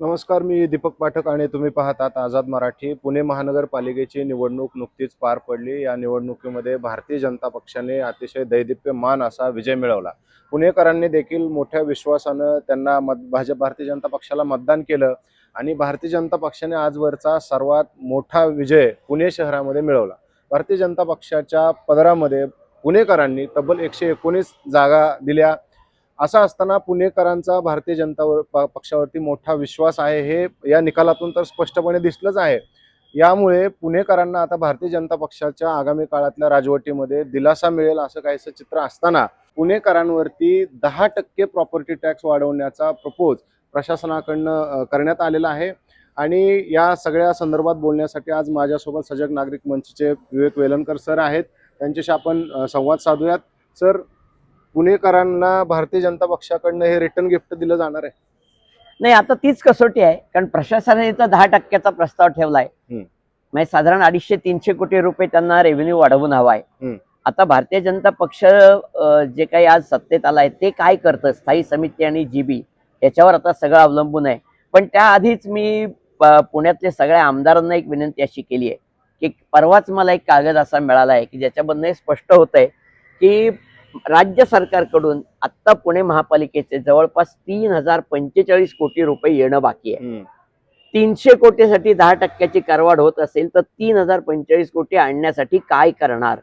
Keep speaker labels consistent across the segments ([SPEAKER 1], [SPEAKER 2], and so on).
[SPEAKER 1] नमस्कार मी दीपक पाठक आणि तुम्ही पाहतात आझाद मराठी. पुणे महानगरपालिकेची निवडणूक नुकतीच पार पडली. या निवडणुकीमध्ये भारतीय जनता पक्षाने अतिशय दैदिप्यमान असा विजय मिळवला. पुणेकरांनी देखील मोठ्या विश्वासानं त्यांना मत भाजप भारतीय जनता पक्षाला मतदान केलं आणि भारतीय जनता पक्षाने आजवरचा सर्वात मोठा विजय पुणे शहरामध्ये मिळवला. भारतीय जनता पक्षाच्या पदरामध्ये पुणेकरांनी तब्बल एकशे एकोणीस जागा दिल्या. असं असताना पुणेकरांचा भारतीय जनता प- पक्षावरती मोठा विश्वास आहे हे या निकालातून तर स्पष्टपणे दिसलंच आहे. यामुळे पुणेकरांना आता भारतीय जनता पक्षाच्या आगामी काळातल्या राजवटीमध्ये दिलासा मिळेल असं काहीसं चित्र असताना पुणेकरांवरती दहा टक्के प्रॉपर्टी टॅक्स वाढवण्याचा प्रपोज प्रशासनाकडनं करण्यात आलेला आहे. आणि या सगळ्या संदर्भात बोलण्यासाठी आज माझ्यासोबत सजग नागरिक मंचचे विवेक वेलणकर सर आहेत. त्यांच्याशी आपण संवाद साधूयात. सर पुणेकरांना भारतीय जनता पक्षाकडनं हे रिटर्न गिफ्ट दिलं जाणार आहे.
[SPEAKER 2] नाही आता तीच कसोटी आहे कारण प्रशासनाने तर दहा टक्क्याचा प्रस्ताव ठेवलाय. म्हणजे साधारण अडीचशे तीनशे कोटी रुपये त्यांना रेव्हेन्यू वाढवून हवाय
[SPEAKER 1] हम्म.
[SPEAKER 2] आता भारतीय जनता पक्ष जे काही आज सत्तेत आलाय ते काय करतं? स्थायी समिती आणि जीबी याच्यावर आता सगळं अवलंबून आहे. पण त्याआधीच मी प- पुण्यातले सगळ्या आमदारांना एक विनंती अशी केली आहे की परवाच मला एक कागद असा मिळाला आहे की ज्याच्यामधनं हे स्पष्ट होत आहे की राज्य सरकारकडून आत्ता पुणे महापालिकेचे जवळपास तीन हजार पंचेचाळीस कोटी रुपये येणं बाकी आहे. तीनशे कोटीसाठी दहा टक्क्याची करवाढ होत असेल तर तीन हजार पंचेचाळीस कोटी आणण्यासाठी काय करणार.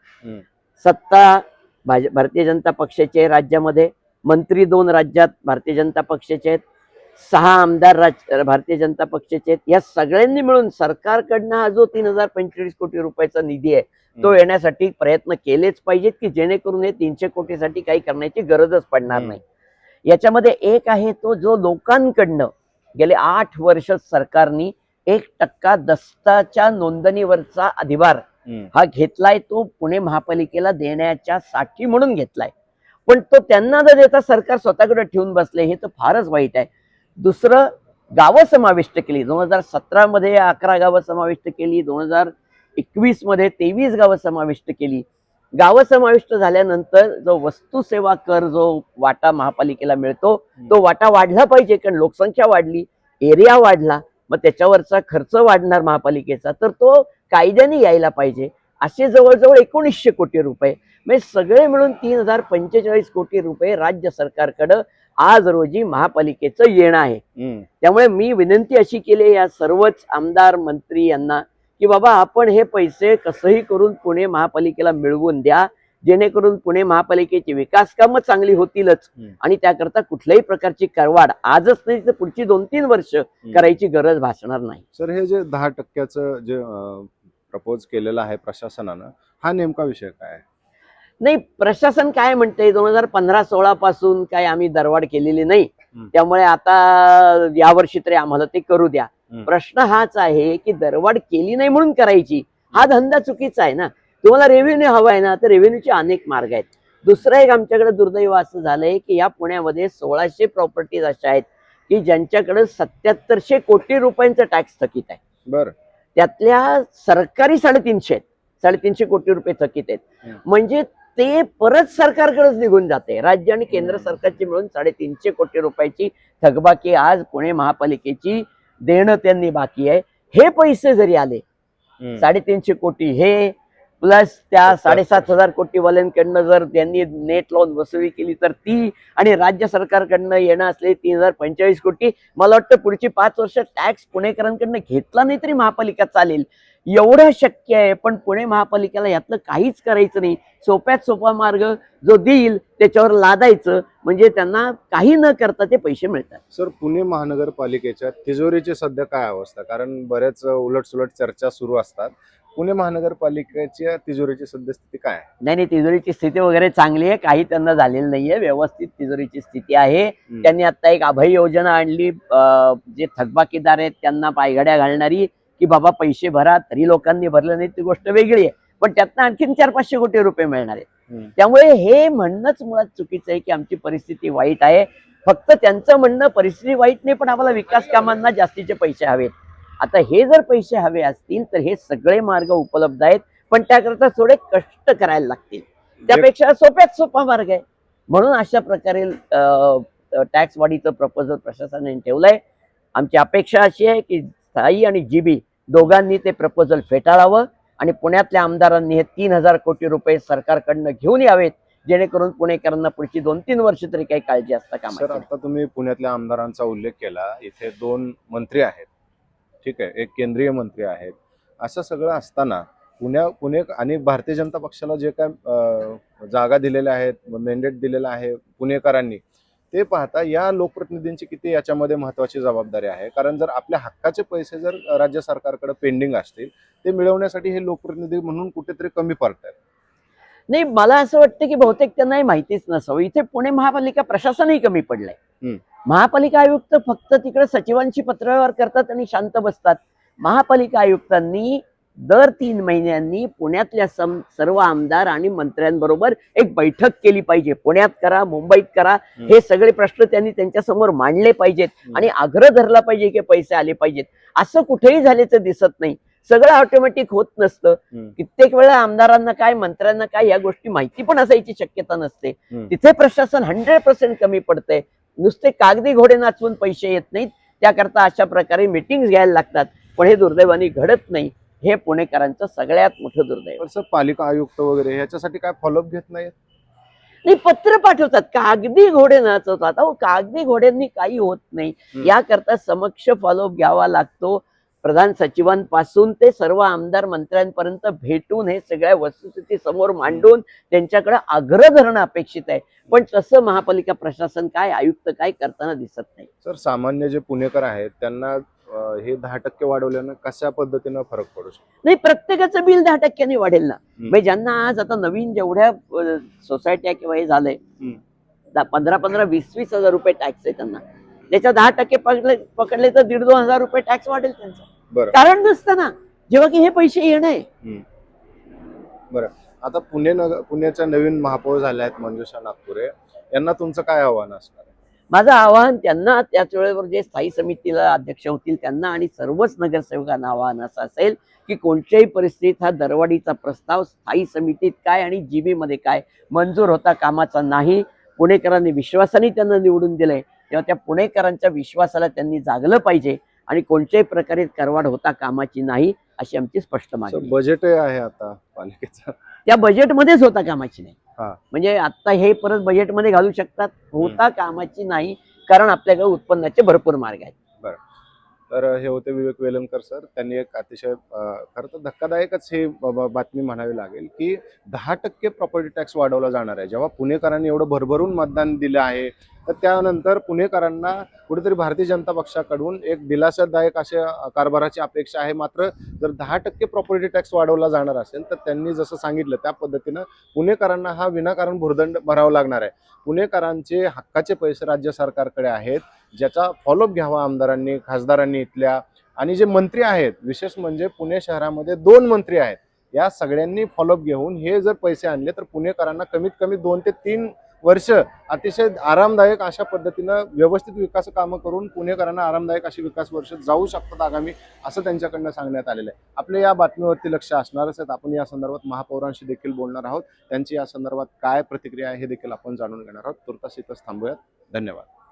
[SPEAKER 2] सत्ता भारतीय जनता पक्षाचे आहे राज्यामध्ये. मंत्री दोन राज्यात भारतीय जनता पक्षाचे आहेत. सहा आमदार राज भारतीय जनता पक्षाचे आहेत. या सगळ्यांनी मिळून सरकारकडनं हा जो तीन हजार पंचेचाळीस कोटी रुपयाचा निधी आहे तो. येण्यासाठी प्रयत्न केलेच पाहिजेत की जेणेकरून हे तीनशे कोटीसाठी काही करण्याची गरजच पडणार. नाही. याच्यामध्ये एक आहे तो जो लोकांकडनं गेले आठ वर्ष सरकारनी एक टक्का दस्ताच्या नोंदणीवरचा अधिभार हा घेतलाय तो पुणे महापालिकेला देण्याच्या साठी म्हणून घेतलाय. पण तो त्यांना न देता सरकार स्वतःकडे ठेवून बसले हे तर फारच वाईट आहे. दुसरं गावं समाविष्ट केली. दोन हजार सतरा मध्ये अकरा गावं समाविष्ट केली. दोन हजार एकवीसमध्ये तेवीस गावं समाविष्ट केली. गावं समाविष्ट झाल्यानंतर जो वस्तू सेवा कर जो वाटा महापालिकेला मिळतो तो वाटा वाढला पाहिजे. कारण लोकसंख्या वाढली एरिया वाढला मग त्याच्यावरचा खर्च वाढणार महापालिकेचा. तर तो कायद्याने यायला पाहिजे. असे जवळजवळ एकोणीसशे कोटी रुपये. म्हणजे सगळे मिळून तीन हजार पंचेचाळीस कोटी रुपये राज्य सरकारकडं आज रोजी महापालिकेचं येणं आहे. त्यामुळे मी विनंती अशी केली या सर्वच आमदार मंत्री यांना की बाबा आपण हे पैसे कसंही करून पुणे महापालिकेला मिळवून द्या. जेणेकरून पुणे महापालिकेची विकास कामं चांगली होतीलच. आणि त्याकरता कुठल्याही प्रकारची करवाढ आजच नाही तर पुढची दोन तीन वर्ष करायची गरज भासणार नाही.
[SPEAKER 1] सर हे जे दहा टक्क्याचं जे प्रपोज केलेलं आहे प्रशासनानं हा नेमका विषय काय आहे?
[SPEAKER 2] नाही प्रशासन काय म्हणते दोन हजार पंधरा सोळा पासून काय आम्ही दरवाढ केलेली नाही. त्यामुळे आता यावर्षी तरी आम्हाला ते करू द्या. प्रश्न हाच आहे की दरवाढ केली नाही म्हणून करायची हा धंदा चुकीचा आहे ना. तुम्हाला रेव्हेन्यू हवा आहे ना तर रेव्हेन्यूचे अनेक मार्ग आहेत. दुसरं एक आमच्याकडे दुर्दैव असं झालंय की या पुण्यामध्ये सोळाशे प्रॉपर्टीज अशा आहेत की ज्यांच्याकडे सत्याहत्तरशे कोटी रुपयांचं टॅक्स थकीत आहे.
[SPEAKER 1] बर.
[SPEAKER 2] त्यातल्या सरकारी साडेतीनशे आहेत. साडेतीनशे कोटी रुपये थकीत आहेत. म्हणजे ते परत सरकारकडेच निघून जाते. राज्य आणि केंद्र सरकारची मिळून साडेतीनशे कोटी रुपयाची थकबाकी आज पुणे महापालिकेची देणं त्यांनी बाकी आहे. हे पैसे जरी आले साडेतीनशे कोटी हे प्लस त्या. साडेसात हजार कोटी वाल्यांकडनं जर त्यांनी नेट लावून वसुली केली तर ती आणि राज्य सरकारकडनं येणं असले तीन हजार पंचेचाळीस कोटी मला वाटतं पुढची पाच वर्ष टॅक्स पुणेकरांकडनं घेतला नाही तरी महापालिका चालेल. एवढं शक्य आहे पण पुणे महापालिकेला यातलं काहीच करायचं नाही. सोप्यात सोपा मार्ग जो देईल त्याच्यावर लादायचं. म्हणजे त्यांना काही न करता ते पैसे मिळतात.
[SPEAKER 1] सर पुणे महानगरपालिकेच्या तिजोरीची सध्या काय अवस्था? कारण बऱ्याच उलटसुलट चर्चा सुरू असतात. पुणे महानगरपालिकेच्या तिजोरीची सद्यस्थिती काय
[SPEAKER 2] नाही नाही तिजोरीची स्थिती वगैरे चांगली आहे. काही त्यांना झालेलं नाहीये व्यवस्थित तिजोरीची स्थिती आहे. त्यांनी आता एक अभय योजना आणली. जे थकबाकीदार आहेत त्यांना पायघड्या घालणारी की बाबा पैसे भरा तरी लोकांनी भरलं नाही ती गोष्ट वेगळी आहे. पण त्यातनं आणखीन चार पाचशे कोटी रुपये मिळणार आहेत.
[SPEAKER 1] हम्म.
[SPEAKER 2] त्यामुळे हे म्हणणंच मुळात चुकीचं आहे की आमची परिस्थिती वाईट आहे. फक्त त्यांचं म्हणणं परिस्थिती वाईट नाही पण आम्हाला विकास कामांना जास्तीचे पैसे हवेत. आता हे जर पैसे हवे असतील तर हे सगळे मार्ग उपलब्ध आहेत. पण त्याकरता थोडे कष्ट करायला लागतील. त्यापेक्षा सोप्यात सोपा मार्ग आहे. म्हणून अशा प्रकारे टॅक्स वाढीचं प्रपोजल प्रशासनाने ठेवलंय. आमची अपेक्षा अशी आहे की स्थायी आणि जीबी दोघांनी ते प्रपोजल फेटाळावं आणि पुण्यातल्या आमदारांनी हे तीन हजार कोटी रुपये सरकारकडनं घेऊन यावेत जेणेकरून पुणेकरांना पुढची दोन तीन वर्ष तरी काही काळजी असता कामा
[SPEAKER 1] सर
[SPEAKER 2] नये.
[SPEAKER 1] आता तुम्ही पुण्यातल्या आमदारांचा उल्लेख केला इथे दोन मंत्री आहेत ठीक आहे एक केंद्रीय मंत्री आहेत असं सगळं असताना पुण्या पुणे आणि भारतीय जनता पक्षाला जे काय जागा दिलेल्या आहेत मेंडेट दिलेला आहे पुणेकरांनी ते पाहता या लोकप्रतिनिधींची किती याच्यामध्ये महत्वाची जबाबदारी आहे? कारण जर आपल्या हक्काचे पैसे जर राज्य सरकारकडे पेंडिंग असतील ते मिळवण्यासाठी हे लोकप्रतिनिधी म्हणून कुठेतरी कमी पडतात
[SPEAKER 2] नाही मला असं वाटतं की बहुतेक त्यांना माहितीच नसावं. इथे पुणे महापालिका प्रशासनही कमी पडलंय. महापालिका आयुक्त फक्त तिकडे सचिवांशी पत्रव्यवहार करतात आणि शांत बसतात. महापालिका आयुक्तांनी दर तीन महिन्यांनी पुण्यातल्या सम सर्व आमदार आणि मंत्र्यांबरोबर एक बैठक केली पाहिजे. पुण्यात करा मुंबईत करा. हे सगळे प्रश्न त्यांनी त्यांच्यासमोर मांडले पाहिजेत. आणि आग्रह धरला पाहिजे की पैसे आले पाहिजेत. असं कुठेही झाल्याचं दिसत नाही. सगळं ऑटोमॅटिक होत नसतं. कित्येक वेळा आमदारांना काय मंत्र्यांना काय या गोष्टी माहिती पण असायची शक्यता नसते. तिथे प्रशासन हंड्रेड पर्सेंट कमी पडतंय. नुसते कागदी घोडे नाचवून पैसे येत नाहीत. त्याकरता अशा प्रकारे मिटिंग घ्यायला लागतात. पण हे दुर्दैवाने घडत नाही. हे पुणेकरांचं सगळ्यात मोठं दुर्दैव.
[SPEAKER 1] पण सर पालिका आयुक्त वगैरे ह्याच्यासाठी काय फॉलोअप घेत नाहीत?
[SPEAKER 2] नाही पत्र पाठवतात. कागदी घोडे नाचवतात. अहो कागदी घोड्यांनी काही होत नाही. याकरता समक्ष फॉलोअप घ्यावा लागतो. प्रधान सचिवांपासून ते सर्व आमदार मंत्र्यांपर्यंत भेटून हे सगळ्या वस्तुस्थिती समोर मांडून त्यांच्याकडे आग्रह धरणं अपेक्षित आहे. पण तसं महापालिका प्रशासन काय आयुक्त काय करताना दिसत नाही.
[SPEAKER 1] सर सामान्य जे पुणेकर आहेत त्यांना हे दहा टक्के वाढवल्यानं कशा पद्धतीनं फरक पडू शकतो?
[SPEAKER 2] नाही प्रत्येकाचं बिल दहा टक्क्यांनी वाढेल ना. म्हणजे ज्यांना आज आता नवीन जेवढ्या सोसायट्या किंवा हे झालंय पंधरा पंधरा वीस वीस हजार रुपये टॅक्स आहे त्यांना. त्याच्या दहा टक्के पकडले पकडले तर दीड दोन हजार रुपये टॅक्स वाढेल त्यांचा.
[SPEAKER 1] बरं.
[SPEAKER 2] कारण नसतं ना. जेव्हा की हे पैसे येणं आहे
[SPEAKER 1] आता पुणे नगर पुण्याच्या नवीन महापौर झाल्या आहेत मंजुषा नागपुरे. यांना तुमचं काय आव्हान असणार
[SPEAKER 2] माझं आवाहन त्यांना त्याच वेळेवर जे स्थायी समितीला अध्यक्ष होतील त्यांना आणि सर्वच नगरसेवकांना आवाहन असं असेल की कोणत्याही परिस्थितीत हा दरवाढीचा प्रस्ताव स्थायी समितीत काय आणि जीबी मध्ये काय मंजूर होता कामाचा नाही पुणेकरांनी विश्वासाने त्यांना निवडून दिलंय तेव्हा त्या पुणेकरांच्या विश्वासाला त्यांनी जागलं पाहिजे आणि कोणत्याही प्रकारे करवाढ होता कामाची नाही अशी आमची स्पष्ट मागणी.
[SPEAKER 1] बजेट आहे आता पालिकेचं
[SPEAKER 2] त्या बजेटमध्येच होता कामाची नाही. म्हणजे आता हे परत बजेटमध्ये घालू शकतात होता कामाची नाही कारण आपल्याकडे उत्पन्नाचे भरपूर मार्ग आहेत.
[SPEAKER 1] तर हे होते विवेक वेलणकर सर. त्यांनी एक अतिशय खरं तर धक्कादायकच ही बातमी म्हणावी लागेल की दहा टक्के प्रॉपर्टी टॅक्स वाढवला जाणार आहे. जेव्हा पुणेकरांनी एवढं भरभरून मतदान दिलं आहे तर त्यानंतर पुणेकरांना कुठेतरी भारतीय जनता पक्षाकडून एक दिलासादायक अशा कारभाराची अपेक्षा आहे. मात्र जर दहा टक्के प्रॉपर्टी टॅक्स वाढवला जाणार असेल तर त्यांनी जसं सांगितलं त्या पद्धतीनं पुणेकरांना हा विनाकारण भुर्दंड भरावा लागणार आहे. पुणेकरांचे हक्काचे पैसे राज्य सरकारकडे आहेत. ज्याचा फॉलोअप घ्यावा आमदारांनी खासदारांनी इथल्या. आणि जे मंत्री आहेत विशेष म्हणजे पुणे शहरामध्ये दोन मंत्री आहेत या सगळ्यांनी फॉलोअप घेऊन हे जर पैसे आणले तर पुणेकरांना कमीत कमी दोन ते तीन वर्ष अतिशय आरामदायक अशा पद्धतीनं व्यवस्थित विकास कामं करून पुणेकरांना आरामदायक अशी विकास वर्ष जाऊ शकतात आगामी असं त्यांच्याकडनं सांगण्यात आलेलं आहे. आपले या बातमीवरती लक्ष असणारच आहेत. आपण या संदर्भात महापौरांशी देखील बोलणार आहोत. त्यांची या संदर्भात काय प्रतिक्रिया आहे हे देखील आपण जाणून घेणार आहोत. तुर्तास इथंच थांबूयात. धन्यवाद.